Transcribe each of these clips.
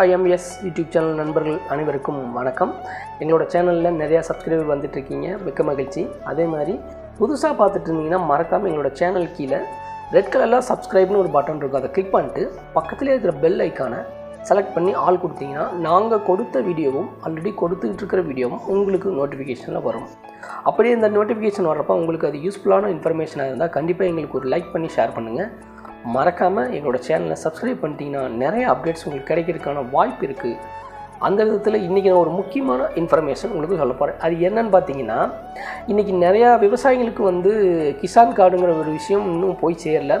IMS YouTube channel நண்பர்கள் அனைவருக்கும் வணக்கம். எங்களோட சேனலில் நிறையா சப்ஸ்கிரைபர் வந்துட்டுருக்கீங்க. மிக்க மகிழ்ச்சி. அதே மாதிரி புதுசாக பார்த்துட்டு இருந்தீங்கன்னா மறக்காமல் எங்களோட சேனல் கீழே ரெட் கலரில் சப்ஸ்கிரைப்னு ஒரு பட்டன் இருக்கும். அதை கிளிக் பண்ணிட்டு பக்கத்திலே இருக்கிற பெல் ஐக்கானை செலக்ட் பண்ணி ஆள் கொடுத்தீங்கன்னா நாங்கள் கொடுத்த வீடியோவும் ஆல்ரெடி கொடுத்துக்கிட்டு இருக்கிற வீடியோவும் உங்களுக்கு நோட்டிஃபிகேஷனில் வரும். அப்படியே இந்த நோட்டிஃபிகேஷன் வர்றப்போ உங்களுக்கு அது யூஸ்ஃபுல்லான இன்ஃபர்மேஷனாக இருந்தால் கண்டிப்பாக எங்களுக்கு ஒரு லைக் பண்ணி ஷேர் பண்ணுங்கள் மறக்காமல் எங்களோட சேனலை சப்ஸ்கிரைப் பண்ணிட்டீங்கன்னா நிறைய அப்டேட்ஸ் உங்களுக்கு கிடைக்கிறதுக்கான வாய்ப்பு இருக்குது அந்த விதத்தில் இன்றைக்கி நான் ஒரு முக்கியமான இன்ஃபர்மேஷன் உங்களுக்கு சொல்ல போகிறேன் அது என்னன்னு பார்த்தீங்கன்னா இன்றைக்கி நிறையா விவசாயிகளுக்கு வந்து கிசான் கார்டுங்கிற ஒரு விஷயம் இன்னும் போய் சேரல.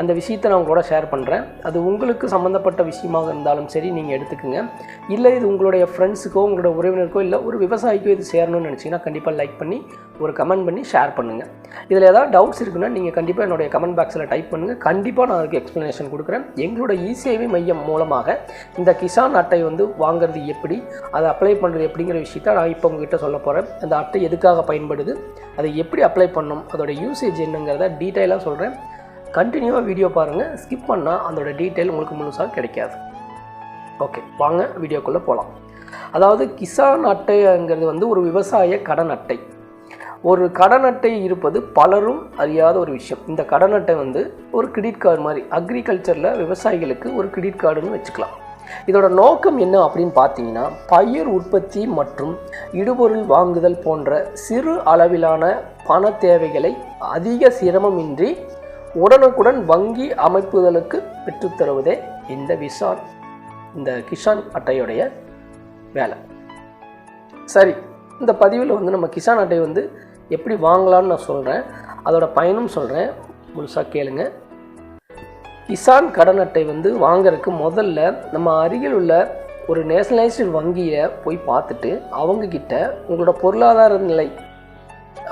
அந்த விஷயத்தை நான் உங்களோட ஷேர் பண்ணுறேன் அது உங்களுக்கு சம்மந்தப்பட்ட விஷயமாக இருந்தாலும் சரி நீங்கள் எடுத்துக்கோங்க. இல்லை இது உங்களுடைய ஃப்ரெண்ட்ஸுக்கோ உங்களோட உறவினருக்கோ இல்லை ஒரு விவசாயிக்கோ இது சேரணும்னு நினச்சிங்கன்னா கண்டிப்பாக லைக் பண்ணி ஒரு கமெண்ட் பண்ணி ஷேர் பண்ணுங்கள் இதில் ஏதாவது டவுட்ஸ் இருக்குன்னா நீங்கள் கண்டிப்பாக என்னுடைய கமெண்ட் பாக்ஸில் டைப் பண்ணுங்கள் கண்டிப்பாக நான் அதுக்கு எக்ஸ்ப்ளனேஷன் கொடுக்குறேன். எங்களோட இசேவை மையம் மூலமாக இந்த கிசான் அட்டை வந்து வாங்குறது எப்படி அதை அப்ளை பண்ணுறது எப்படிங்கிற விஷயத்த நான் இப்போ உங்ககிட்ட சொல்ல போகிறேன் அந்த அட்டை எதுக்காக பயன்படுது அதை எப்படி அப்ளை பண்ணணும் அதோட யூசேஜ் என்னங்கிறத டீட்டெயிலாக சொல்கிறேன் கண்டினியூவாக வீடியோ பாருங்கள் ஸ்கிப் பண்ணால் அதோட டீட்டெயில் உங்களுக்கு முழுசாக கிடைக்காது. ஓகே வாங்க வீடியோக்குள்ளே போகலாம் அதாவது கிசான் அட்டைங்கிறது வந்து ஒரு விவசாய கடன் அட்டை. ஒரு கடன் அட்டை இருப்பது பலரும் அறியாத ஒரு விஷயம். இந்த கடன் அட்டை வந்து ஒரு கிரெடிட் கார்டு மாதிரி அக்ரிகல்ச்சரில் விவசாயிகளுக்கு ஒரு கிரெடிட் கார்டுன்னு வச்சுக்கலாம். இதோட நோக்கம் என்ன அப்படின்னு பார்த்தீங்கன்னா பயிர் உற்பத்தி மற்றும் இடுபொருள் வாங்குதல் போன்ற சிறு அளவிலான பண தேவைகளை அதிக சிரமமின்றி உடனுக்குடன் வங்கி அமைப்புகளுக்கு பெற்றுத்தருவதே இந்த விசான் இந்த கிஷான் அட்டையுடைய வேலை. சரி இந்த பதிவில் வந்து நம்ம கிசான் அட்டை வந்து எப்படி வாங்கலாம்னு நான் சொல்கிறேன் அதோட பயனும் சொல்கிறேன் முழுசாக கேளுங்க. கிசான் கடன் அட்டை வந்து வாங்குறதுக்கு முதல்ல நம்ம அருகில் உள்ள ஒரு நேஷனலைஸ்டு வங்கியை போய் பார்த்துட்டு அவங்கக்கிட்ட உங்களோட பொருளாதார நிலை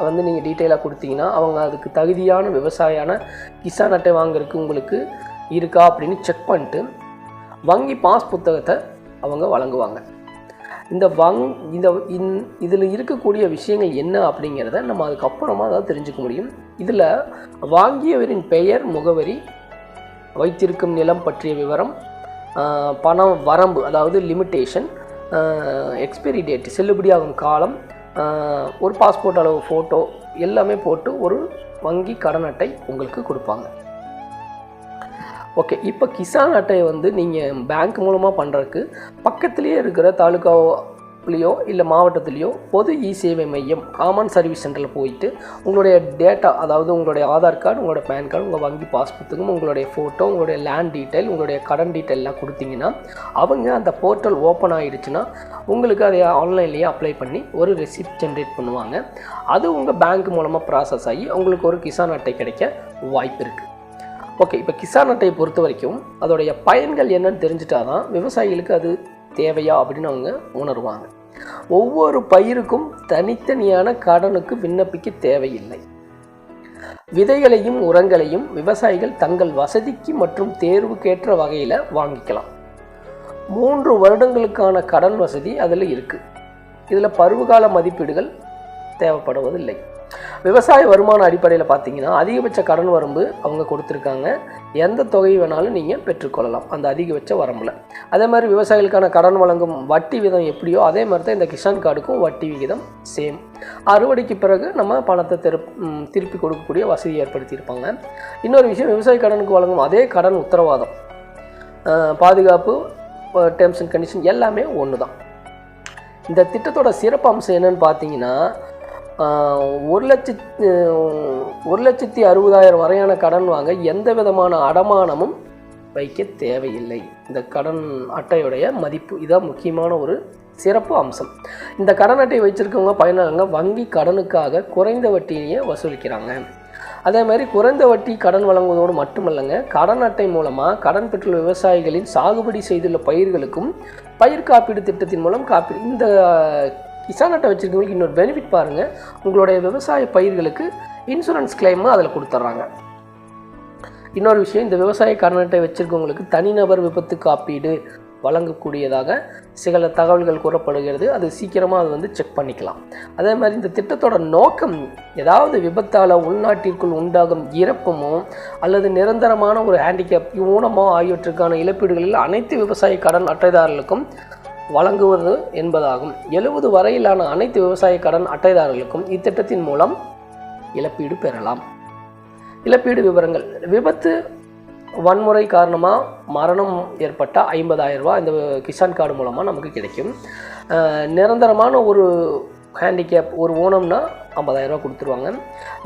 வந்து நீங்கள் டீட்டெயிலாக கொடுத்தீங்கன்னா அவங்க அதுக்கு தகுதியான விவசாயான கிசான் அட்டை வாங்குறதுக்கு உங்களுக்கு இருக்கா அப்படின்னு செக் பண்ணிட்டு வங்கி பாஸ் புத்தகத்தை அவங்க வழங்குவாங்க. இந்த வங் இந்த இந் இதில் இருக்கக்கூடிய விஷயங்கள் என்ன அப்படிங்கிறத நம்ம அதுக்கப்புறமா தான் தெரிஞ்சுக்க முடியும். இதில் வாங்கியவரின் பெயர் முகவரி வைத்திருக்கும் நிலம் பற்றிய விவரம் பணம் வரம்பு அதாவது லிமிட்டேஷன் எக்ஸ்பைரி டேட் செல்லுபடியாகும் காலம் ஒரு பாஸ்போர்ட் அளவு ஃபோட்டோ எல்லாமே போட்டு ஒரு வங்கி கடன் அட்டை உங்களுக்கு கொடுப்பாங்க. ஓகே இப்போ கிசான் அட்டையை வந்து நீங்கள் பேங்க் மூலமாக பண்ணுறதுக்கு பக்கத்துலேயே இருக்கிற தாலுகாவிலையோ இல்லை மாவட்டத்துலேயோ பொது இ சேவை மையம் காமன் சர்வீஸ் சென்டரில் போயிட்டு உங்களுடைய டேட்டா அதாவது உங்களுடைய ஆதார் கார்டு உங்களோட பேன் கார்டு உங்கள் வங்கி பாஸ் புத்தகம் உங்களுடைய ஃபோட்டோ உங்களுடைய லேண்ட் டீட்டெயில் உங்களுடைய கடன் டீட்டெயிலாம் கொடுத்தீங்கன்னா அவங்க அந்த போர்ட்டல் ஓப்பன் ஆகிடுச்சுன்னா உங்களுக்கு அதை ஆன்லைன்லேயே அப்ளை பண்ணி ஒரு ரெசிப்ட் ஜென்ரேட் பண்ணுவாங்க. அது உங்கள் பேங்க் மூலமாக ப்ராசஸ் ஆகி உங்களுக்கு ஒரு கிசான் அட்டை கிடைக்க வாய்ப்பு இருக்குது ஓகே இப்போ கிசான் அட்டையை பொறுத்த வரைக்கும் அதோடைய பயன்கள் என்னன்னு தெரிஞ்சிட்டாதான் விவசாயிகளுக்கு அது தேவையா அப்படின்னு அவங்க உணருவாங்க. ஒவ்வொரு பயிருக்கும் தனித்தனியான கடனுக்கு விண்ணப்பிக்க தேவையில்லை. விதைகளையும் உரங்களையும் விவசாயிகள் தங்கள் வசதிக்கு மற்றும் தேர்வுக்கேற்ற வகையில் வாங்கிக்கலாம். மூன்று வருடங்களுக்கான கடன் வசதி அதில் இருக்குது இதில் பருவகால மதிப்பீடுகள் தேவைப்படுவதில்லை. விவசாய வருமான அடிப்படையில் பார்த்தீங்கன்னா அதிகபட்ச கடன் வரம்பு அவங்க கொடுத்துருக்காங்க. எந்த தொகை வேணாலும் நீங்கள் பெற்றுக்கொள்ளலாம். அந்த அதிகபட்ச வரம்பில். அதே மாதிரி விவசாயிகளுக்கான கடன் வழங்கும் வட்டி விதம் எப்படியோ அதே மாதிரி தான் இந்த கிஷான் கார்டுக்கும் வட்டி விகிதம் சேம் அறுவடைக்கு பிறகு நம்ம பணத்தை திரு திருப்பி கொடுக்கக்கூடிய வசதி ஏற்படுத்தியிருப்பாங்க. இன்னொரு விஷயம் விவசாய கடனுக்கு வழங்கும் அதே கடன் உத்தரவாதம் பாதுகாப்பு டேர்ம்ஸ் அண்ட் கண்டிஷன் எல்லாமே ஒன்று தான் இந்த திட்டத்தோட சிறப்பு அம்சம் என்னன்னு பார்த்தீங்கன்னா ஒரு லட்சத்து ஒரு லட்சத்தி அறுபதாயிரம் வரையான கடன் வாங்க எந்த விதமான அடமானமும் வைக்க தேவையில்லை. இந்த கடன் அட்டையுடைய மதிப்பு இதான் முக்கியமான ஒரு சிறப்பு அம்சம். இந்த கடன் அட்டை வச்சுருக்கவங்க பயனாளங்க வங்கி கடனுக்காக குறைந்த வட்டியை வசூலிக்கிறாங்க. அதே மாதிரி குறைந்த வட்டி கடன் வழங்குவதோடு மட்டுமல்லங்க கடன் அட்டை மூலமாக கடன் பெற்றுள்ள விவசாயிகளின் சாகுபடி செய்துள்ள பயிர்களுக்கும் பயிர் காப்பீடு திட்டத்தின் மூலம் காப்பீடு இந்த கிசான் அட்டை வச்சுருக்கவங்களுக்கு இன்னொரு பெனிஃபிட் பாருங்கள் உங்களுடைய விவசாய பயிர்களுக்கு இன்சூரன்ஸ் கிளைமும் அதில் கொடுத்துட்றாங்க இன்னொரு விஷயம் இந்த விவசாய கடன் அட்டை வச்சுருக்கவங்களுக்கு தனிநபர் விபத்து காப்பீடு வழங்கக்கூடியதாக சில தகவல்கள் கூறப்படுகிறது. அது சீக்கிரமாக அது வந்து செக் பண்ணிக்கலாம். அதே மாதிரி இந்த திட்டத்தோட நோக்கம் ஏதாவது விபத்தால் உள்நாட்டிற்குள் உண்டாகும் இறப்புமோ அல்லது நிரந்தரமான ஒரு ஹேண்டிகேப் ஊனமோ ஆகியவற்றுக்கான இழப்பீடுகளில் அனைத்து விவசாய கடன் அட்டைதாரர்களுக்கும் வழங்குவது என்பதாகும். எழுபது வரையிலான அனைத்து விவசாய கடன் அட்டைதாரர்களுக்கும் இத்திட்டத்தின் மூலம் இழப்பீடு பெறலாம். இழப்பீடு விவரங்கள். விபத்து வன்முறை காரணமாக மரணம் ஏற்பட்டால் ஐம்பதாயிரம் ரூபா இந்த கிசான் கார்டு மூலமாக நமக்கு கிடைக்கும். நிரந்தரமான ஒரு ஹேண்டிகேப் ஒரு ஊனம்னா ஐம்பதாயிரரூபா கொடுத்துருவாங்க.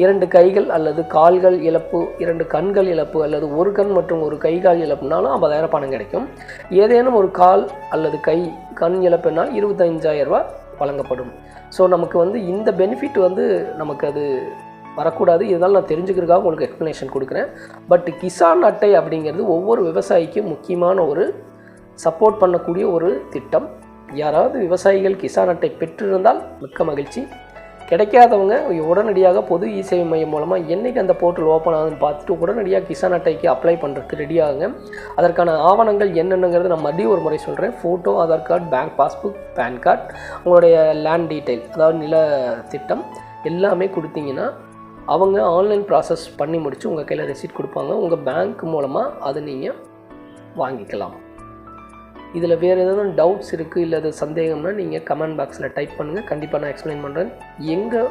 இரண்டு கைகள் அல்லது கால்கள் இழப்பு இரண்டு கண்கள் இழப்பு அல்லது ஒரு கண் மற்றும் ஒரு கை கால் இழப்புனாலும் ஐம்பதாயிரம் பணம் கிடைக்கும். ஏதேனும் ஒரு கால் அல்லது கை கண் இழப்புனால் இருபத்தஞ்சாயிரரூபா வழங்கப்படும். ஸோ நமக்கு வந்து இந்த பெனிஃபிட் வந்து நமக்கு அது வரக்கூடாது. இதனால் நான் தெரிஞ்சுக்கிறதுக்காக உங்களுக்கு எக்ஸ்ப்ளனேஷன் கொடுக்குறேன். பட் கிசான் அட்டை அப்படிங்கிறது ஒவ்வொரு விவசாயிக்கும் முக்கியமான ஒரு சப்போர்ட் பண்ணக்கூடிய ஒரு திட்டம். யாராவது விவசாயிகள் கிசான் அட்டை பெற்றிருந்தால் மிக்க மகிழ்ச்சி. கிடைக்காதவங்க உடனடியாக பொது இ சேவை மையம் மூலமாக என்றைக்கு அந்த போர்ட்டல் ஓப்பன் ஆகுதுன்னு பார்த்துட்டு உடனடியாக கிசான் அட்டைக்கு அப்ளை பண்ணுறதுக்கு ரெடி ஆகுங்க. அதற்கான ஆவணங்கள் என்னென்னங்கிறது நான் மறுபடியும் ஒரு முறை சொல்கிறேன் photo Aadhaar card bank passbook PAN card உங்களுடைய லேண்ட் டீட்டெயில் அதாவது நில திட்டம் எல்லாமே கொடுத்தீங்கன்னா அவங்க ஆன்லைன் ப்ராசஸ் பண்ணி முடித்து உங்கள் கையில் ரெசிப்ட் கொடுப்பாங்க. உங்கள் பேங்க் மூலமாக அதை நீங்கள் வாங்கிக்கலாம். இதில் வேறு ஏதாவது டவுட்ஸ் இருக்குது இல்லை அது சந்தேகம்னா நீங்கள் கமெண்ட் பாக்ஸில் டைப் பண்ணுங்கள் கண்டிப்பாக நான் எக்ஸ்பிளைன் பண்ணுறேன் எங்கள்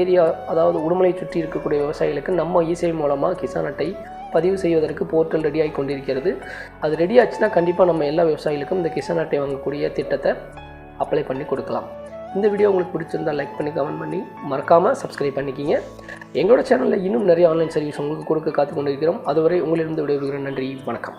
ஏரியா அதாவது உடுமலை சுற்றி இருக்கக்கூடிய விவசாயிகளுக்கு நம்ம இசை மூலமாக கிசான் அட்டை பதிவு செய்வதற்கு போர்ட்டல் ரெடியாகி கொண்டிருக்கிறது. அது ரெடி ஆச்சுன்னா கண்டிப்பாக நம்ம எல்லா விவசாயிகளுக்கும் இந்த கிசான் அட்டை வாங்கக்கூடிய திட்டத்தை அப்ளை பண்ணி கொடுக்கலாம். இந்த வீடியோ உங்களுக்கு பிடிச்சிருந்தா லைக் பண்ணி கமெண்ட் பண்ணி மறக்காமல் சப்ஸ்கிரைப் பண்ணிக்கிங்க. எங்களோட சேனலில் இன்னும் நிறைய ஆன்லைன் சர்வீஸ் உங்களுக்கு கொடுக்க காத்து கொண்டிருக்கிறோம். அதுவரை உங்களிடம் விடைபெறுகிறேன். நன்றி வணக்கம்.